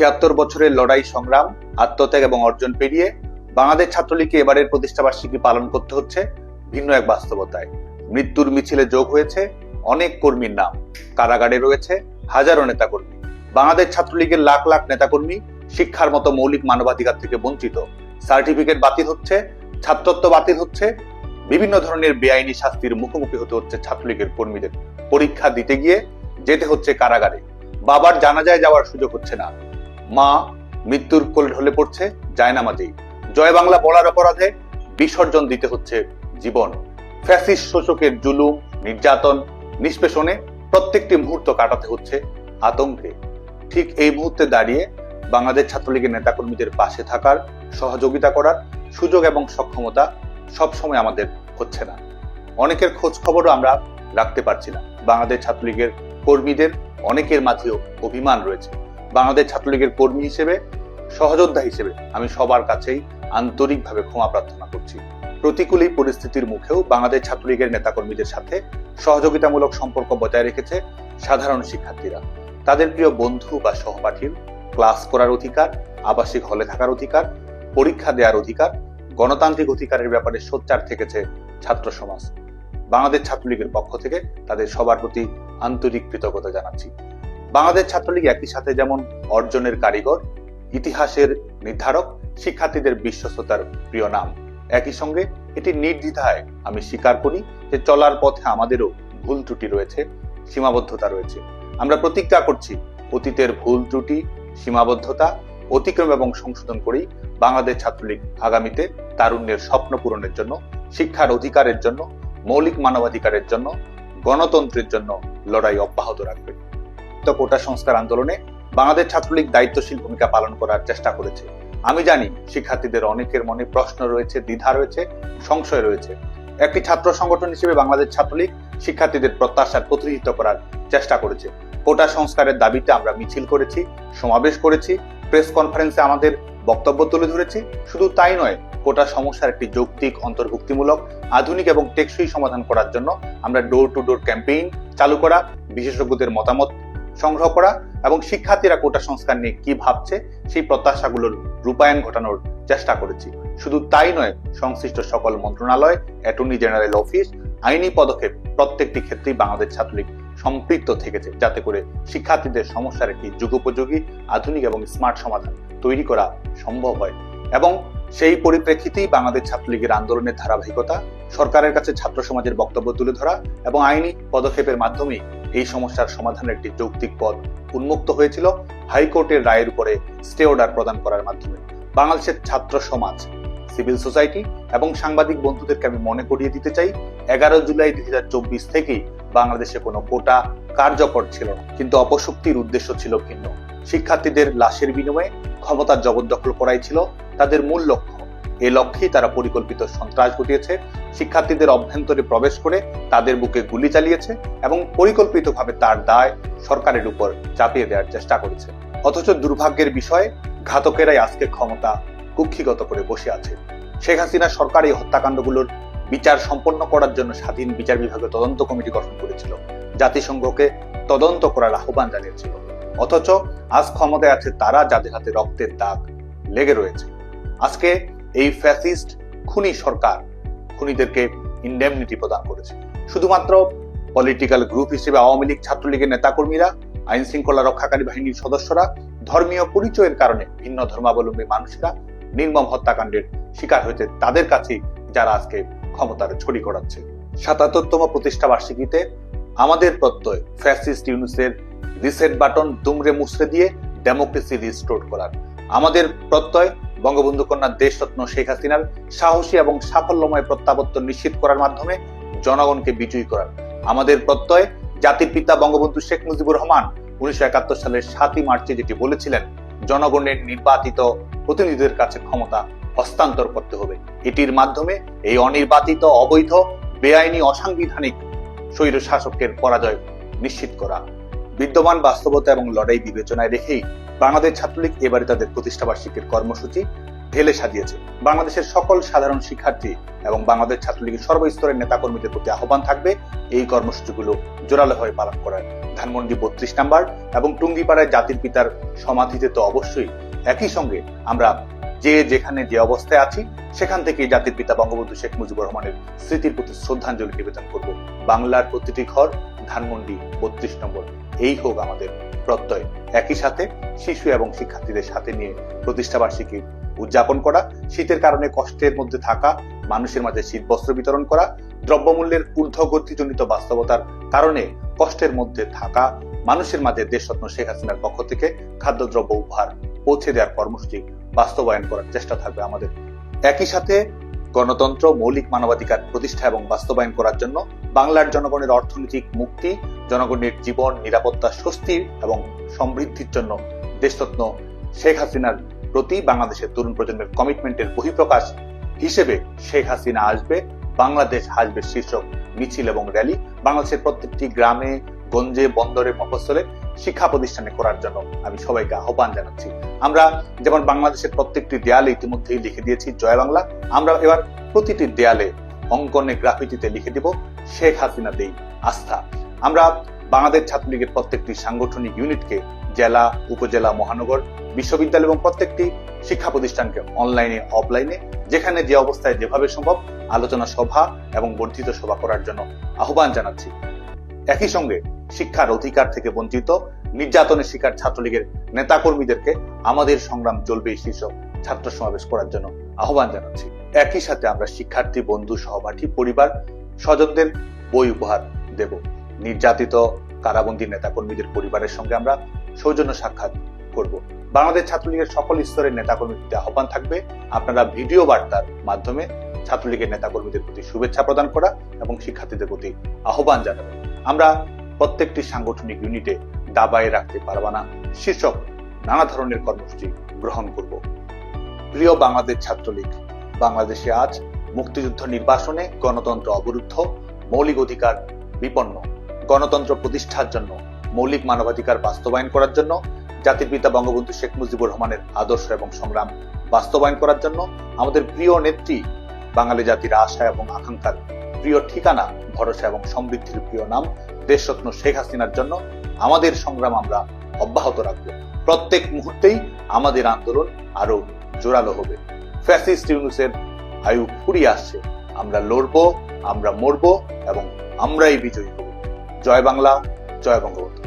ছিয়াত্তর বছরের লড়াই সংগ্রাম, আত্মত্যাগ এবং অর্জন পেরিয়ে বাংলাদেশ ছাত্রলীগকে এবারের প্রতিষ্ঠাবার্ষিকী পালন করতে হচ্ছে ভিন্ন এক বাস্তবতায়। মৃত্যুর মিছিলে যোগ হয়েছে অনেক কর্মীর নাম। কারাগারে রয়েছে হাজারো নেতাকর্মী। বাংলাদেশ ছাত্রলীগের লাখ লাখ নেতাকর্মী শিক্ষার মতো মৌলিক মানবাধিকার থেকে বঞ্চিত। সার্টিফিকেট বাতিল হচ্ছে, ছাত্রত্ব বাতিল হচ্ছে, বিভিন্ন ধরনের বেআইনি শাস্তির মুখোমুখি হতে হচ্ছে ছাত্রলীগের কর্মীদের। পরীক্ষা দিতে গিয়ে যেতে হচ্ছে কারাগারে। বাবার জানাজায় যাওয়ার সুযোগ হচ্ছে না। মা মৃত্যুর কোল ঢলে পড়ছে জায়নামাজেই জয় বাংলা বলার অপরাধে বিসর্জন দিতে হচ্ছে জীবন। ফ্যাসিস শোষকের জুলুম, নির্যাতন, নিষ্পেষণে প্রত্যেকটি মুহূর্ত কাটাতে হচ্ছে আতঙ্কে। ঠিক এই মুহূর্তে দাঁড়িয়ে বাংলাদেশ ছাত্রলীগের নেতাকর্মীদের পাশে থাকার, সহযোগিতা করার সুযোগ এবং সক্ষমতা সবসময় আমাদের হচ্ছে না। অনেকের খোঁজ খবরও আমরা রাখতে পারছি না। বাংলাদেশ ছাত্রলীগের কর্মীদের অনেকের মাঝেও অভিমান রয়েছে। বাংলাদেশ ছাত্রলীগের কর্মী হিসেবে, সহযোদ্ধা হিসেবে আমি সবার কাছেই আন্তরিকভাবে ক্ষমা প্রার্থনা করছি। প্রতিকূল এই পরিস্থিতির মুখেও বাংলাদেশ ছাত্রলীগের নেতাকর্মীদের সাথে সহযোগিতামূলক সম্পর্ক বজায় রেখেছে সাধারণ শিক্ষার্থীরা। তাদের প্রিয় বন্ধু বা সহপাঠীর ক্লাস করার অধিকার, আবাসিক হলে থাকার অধিকার, পরীক্ষা দেওয়ার অধিকার, গণতান্ত্রিক অধিকারের ব্যাপারে সোচ্চার থেকেছে ছাত্র সমাজ। বাংলাদেশ ছাত্রলীগের পক্ষ থেকে তাদের সবার প্রতি আন্তরিক কৃতজ্ঞতা জানাচ্ছি। বাংলাদেশ ছাত্রলীগ একই সাথে যেমন অর্জনের কারিগর, ইতিহাসের নির্ধারক, শিক্ষার্থীদের বিশ্বস্ততার প্রিয় নাম। একই সঙ্গে এটি নির্দ্বিধায় আমি স্বীকার করি যে চলার পথে আমাদেরও ভুল ত্রুটি রয়েছে, সীমাবদ্ধতা রয়েছে। আমরা প্রতিজ্ঞা করছি, অতীতের ভুল ত্রুটি, সীমাবদ্ধতা অতিক্রম এবং সংশোধন করেই বাংলাদেশ ছাত্রলীগ আগামীতে তারুণ্যের স্বপ্ন পূরণের জন্য, শিক্ষার অধিকারের জন্য, মৌলিক মানবাধিকারের জন্য, গণতন্ত্রের জন্য লড়াই অব্যাহত রাখবে। তো কোটা সংস্কার আন্দোলনে বাংলাদেশ ছাত্রলীগ দায়িত্বশীল ভূমিকা পালন করার চেষ্টা করেছে। আমি জানি শিক্ষার্থীদের অনেকের মনে প্রশ্ন রয়েছে, দ্বিধা রয়েছে, সংশয় রয়েছে। একটি ছাত্র সংগঠন হিসেবে বাংলাদেশ ছাত্রলীগ শিক্ষার্থীদের প্রত্যাশার প্রতিনিধিত্ব করার চেষ্টা করেছে। কোটা সংস্কারের দাবিতে আমরা মিছিল করেছি, সমাবেশ করেছি, প্রেস কনফারেন্সে আমাদের বক্তব্য তুলে ধরেছি। শুধু তাই নয়, কোটা সমস্যার একটি যৌক্তিক অন্তর্ভুক্তিমূলক, আধুনিক এবং টেকসই সমাধান করার জন্য আমরা ডোর টু ডোর ক্যাম্পেইন চালু করা, বিশেষজ্ঞদের মতামত সংগ্রহ করা এবং শিক্ষার্থীরা কোটা সংস্কার নিয়ে কি ভাবছে, সেই প্রত্যাশাগুলোর রূপায়ণ ঘটানোর চেষ্টা করেছি। শুধু তাই নয়, সংশ্লিষ্ট সকল মন্ত্রণালয়, অ্যাটর্নি জেনারেল অফিস, আইনি পদক্ষেপ প্রত্যেকটি ক্ষেত্রেই বাংলাদেশ ছাত্রলীগ সম্পৃক্ত থেকেছে, যাতে করে শিক্ষার্থীদের সমস্যার একটি যুগোপযোগী, আধুনিক এবং স্মার্ট সমাধান তৈরি করা সম্ভব হয়। এবং সেই পরিপ্রেক্ষিতেই বাংলাদেশ ছাত্রলীগের আন্দোলনের ধারাবাহিকতা, সরকারের কাছে ছাত্র সমাজের বক্তব্য তুলে ধরা এবং আইনি পদক্ষেপের মাধ্যমেই এই সমস্যার সমাধানের একটি যৌক্তিক পথ উন্মুক্ত হয়েছিল হাইকোর্টের রায়ের উপরে স্টে অর্ডার প্রদান করার মাধ্যমে। বাংলাদেশের ছাত্র সমাজ, সিভিল সোসাইটি এবং সাংবাদিক বন্ধুদেরকে আমি মনে করিয়ে দিতে চাই, এগারো জুলাই দুই হাজার চব্বিশ থেকেই বাংলাদেশে কোনো কোটা কার্যকর ছিল না, কিন্তু অপশক্তির উদ্দেশ্য ছিল ভিন্ন। শিক্ষার্থীদের লাশের বিনিময়ে ক্ষমতার জবরদখল করাই ছিল তাদের মূল লক্ষ্য। এ লক্ষ্যেই তারা পরিকল্পিত সন্ত্রাস ঘটিয়েছে। শিক্ষার্থীদের অভ্যন্তরে প্রবেশ করে তাদের বুকে গুলি চালিয়েছে এবং পরিকল্পিতভাবে তার দায় সরকারের উপর চাপিয়ে দেওয়ার চেষ্টা করেছে। অথচ দুর্ভাগ্যের বিষয়ে, ঘাতকেরাই আজকে ক্ষমতা কুক্ষিগত করে বসে আছে। শেখ হাসিনা সরকার এই হত্যাকাণ্ডগুলোর বিচার সম্পন্ন করার জন্য স্বাধীন বিচার বিভাগের তদন্ত কমিটি গঠন করেছিল। জাতিসংঘকে তদন্ত করার আহ্বান জানিয়েছিল। অথচ আজ ক্ষমতায় আছে তারা যাদের হাতে রক্তের দাগ লেগে রয়েছে। আজকে এই ফ্যাসিস্ট খুনি সরকার খুনিদেরকে ইন্ডেমনিটি প্রদান করেছে। শুধুমাত্র পলিটিক্যাল গ্রুপ হিসেবে আওয়ামী লীগ, ছাত্রলীগের নেতাকর্মীরা, আইন শৃঙ্খলা রক্ষাকারী বাহিনীর সদস্যরা, ধর্মীয় পরিচয়ের কারণে ভিন্ন ধর্মাবলম্বী মানুষরা নির্মম হত্যাকাণ্ডের শিকার হয়েছে তাদের কাছে যারা আজকে ক্ষমতার ছড়ি করাচ্ছে সাতাত্তরতম প্রতিষ্ঠা বার্ষিকীতে আমাদের প্রত্যয় ফ্যাসিস্ট ইউনুসের রিসেট বাটন দুমড়ে মুছড়ে দিয়ে ডেমোক্রেসি রিস্টোর করার। আমাদের প্রত্যয় বঙ্গবন্ধু কন্যা দেশরত্ন শেখ হাসিনার সাহসী এবং সাফল্যময় প্রত্যাবর্তন নিশ্চিত করার মাধ্যমে জনগণকে বিজয়ী করার। আমাদের প্রত্যয়, জাতির পিতা বঙ্গবন্ধু শেখ মুজিবুর রহমান উনিশশো একাত্তর সালের সাতই মার্চে যেটি বলেছিলেন, জনগণের নির্বাচিত প্রতিনিধিদের কাছে ক্ষমতা হস্তান্তর করতে হবে। এটির মাধ্যমে এই অনির্বাচিত, অবৈধ, বেআইনি, অসাংবিধানিক স্বৈর শাসকের পরাজয় নিশ্চিত করা বিদ্যমান বাস্তবতা এবং লড়াই বিবেচনায় রেখেই বাংলাদেশ ছাত্রলীগ এবারে তাদের প্রতিষ্ঠাবার্ষিকীর কর্মসূচি ঢেলে সাজিয়েছে। বাংলাদেশের সকল সাধারণ শিক্ষার্থী এবং বাংলাদেশ ছাত্রলীগের সর্বস্তরের নেতাকর্মীদের প্রতি আহ্বান থাকবে এই কর্মসূচিগুলো জোরালোভাবে পালন করার। ধানমন্ডি বত্রিশ নাম্বার এবং টুঙ্গিপাড়ায় জাতির পিতার সমাধিতে তো অবশ্যই একই সঙ্গে আমরা যে যেখানে যে অবস্থায় আছি, সেখান থেকে জাতির পিতা বঙ্গবন্ধু শেখ মুজিবুর রহমানের স্মৃতির প্রতি শ্রদ্ধাঞ্জলি নিবেদন করব। বাংলার প্রতিটি ঘর ধানমন্ডি বত্রিশ নম্বর। এই হোক আমাদের প্রত্যয়। একই সাথে শিশু এবং শিক্ষার্থীদের সাথে নিয়ে প্রতিষ্ঠাবার্ষিকী উদযাপন করা, শীতের কারণে কষ্টের মধ্যে থাকা, মানুষের মাঝে শীত বস্ত্র বিতরণ করা, দ্রব্যমূল্যের ঊর্ধ্বগতিজনিত বাস্তবতার কারণে কষ্টের মধ্যে থাকা, মানুষের মাঝে দেশরত্ন শেখ হাসিনার পক্ষ থেকে খাদ্যদ্রব্য উপহার পৌঁছে দেওয়ার কর্মসূচি বাস্তবায়ন করার চেষ্টা থাকবে আমাদের। একই সাথে গণতন্ত্র, মৌলিক মানবাধিকার প্রতিষ্ঠা এবং বাস্তবায়ন করার জন্য বাংলার জনগণের অর্থনৈতিক মুক্তি, জনগণের জীবন, নিরাপত্তা, স্বস্তি এবং সমৃদ্ধির জন্য দেশরত্ন শেখ হাসিনার প্রতি বাংলাদেশের তরুণ প্রজন্মের কমিটমেন্টের বহিঃপ্রকাশ হিসেবে শেখ হাসিনা আসবে। বাংলাদেশ আসবে শীর্ষক মিছিল এবং র্যালি বাংলাদেশের প্রত্যেকটি গ্রামে, গঞ্জে, বন্দরে মফস্বলে শিক্ষা প্রতিষ্ঠানে করার জন্য আমি সবাইকে আহ্বান জানাচ্ছি। আমরা যেমন বাংলাদেশের প্রত্যেকটি দেয়ালে ইতিমধ্যেই লিখে দিয়েছি জয় বাংলা, আমরা এবার প্রতিটি দেয়ালে অঙ্কনে গ্রাফিতিতে লিখে দিব। শেখ হাসিনা দেই আস্থা। আমরা বাংলাদেশ ছাত্রলীগের প্রত্যেকটি সাংগঠনিক ইউনিটকে জেলা, উপজেলা, মহানগর, বিশ্ববিদ্যালয় এবং প্রত্যেকটি শিক্ষা প্রতিষ্ঠানকে অনলাইনে, অফলাইনে, যেখানে যে অবস্থায় যেভাবে সম্ভব আলোচনা সভা এবং বর্ধিত সভা করার জন্য আহ্বান জানাচ্ছি। একই সঙ্গে শিক্ষার অধিকার থেকে বঞ্চিত, নির্যাতনের শিকার ছাত্রলীগের নেতাকর্মীদেরকে আমাদের সংগ্রাম চলবে শীর্ষক ছাত্র সমাবেশ করার জন্য আহ্বান জানাচ্ছি। একই সাথে আমরা শিক্ষার্থী, বন্ধু, সহপাঠী, পরিবার স্বজনদের বই উপহার দেব। নির্যাতিত কারাবন্দী নেতাকর্মীদের পরিবারের সঙ্গে আমরা সৌজন্য সাক্ষাৎ করব। বাংলাদেশ ছাত্রলীগের সকল স্তরের নেতাকর্মীদের আহ্বান থাকবে আপনারা ভিডিও বার্তার মাধ্যমে ছাত্রলীগের নেতাকর্মীদের প্রতি শুভেচ্ছা প্রদান করা এবং শিক্ষার্থীদের প্রতি আহ্বান জানাবেন আমরা প্রত্যেকটি সাংগঠনিক ইউনিটে দাবায় রাখতে পারবা না। শীর্ষক নানা ধরনের কর্মসূচি গ্রহণ করব। প্রিয় বাংলাদেশ ছাত্রলীগ, বাংলাদেশে আজ মুক্তিযুদ্ধ নির্বাসনে গণতন্ত্র অবরুদ্ধ, মৌলিক অধিকার বিপন্ন। গণতন্ত্র প্রতিষ্ঠার জন্য, মৌলিক মানবাধিকার বাস্তবায়ন করার জন্য জাতির পিতা বঙ্গবন্ধু শেখ মুজিবুর রহমানের আদর্শ এবং সংগ্রাম বাস্তবায়ন করার জন্য আমাদের প্রিয় নেত্রী, বাঙালি জাতির আশা এবং আকাঙ্ক্ষার প্রিয় ঠিকানা, ভরসা এবং সমৃদ্ধির প্রিয় নাম, দেশরত্ন শেখ হাসিনার জন্য আমাদের সংগ্রাম আমরা অব্যাহত রাখব। প্রত্যেক মুহূর্তেই আমাদের আন্দোলন আরও জোরালো হবে। ফ্যাসিস্ট ইউনুসের আয়ু ফুরিয়ে আসছে। আমরা লড়ব, আমরা মরব এবং আমরাই বিজয়ী হব। জয় বাংলা, জয় বঙ্গবন্ধু।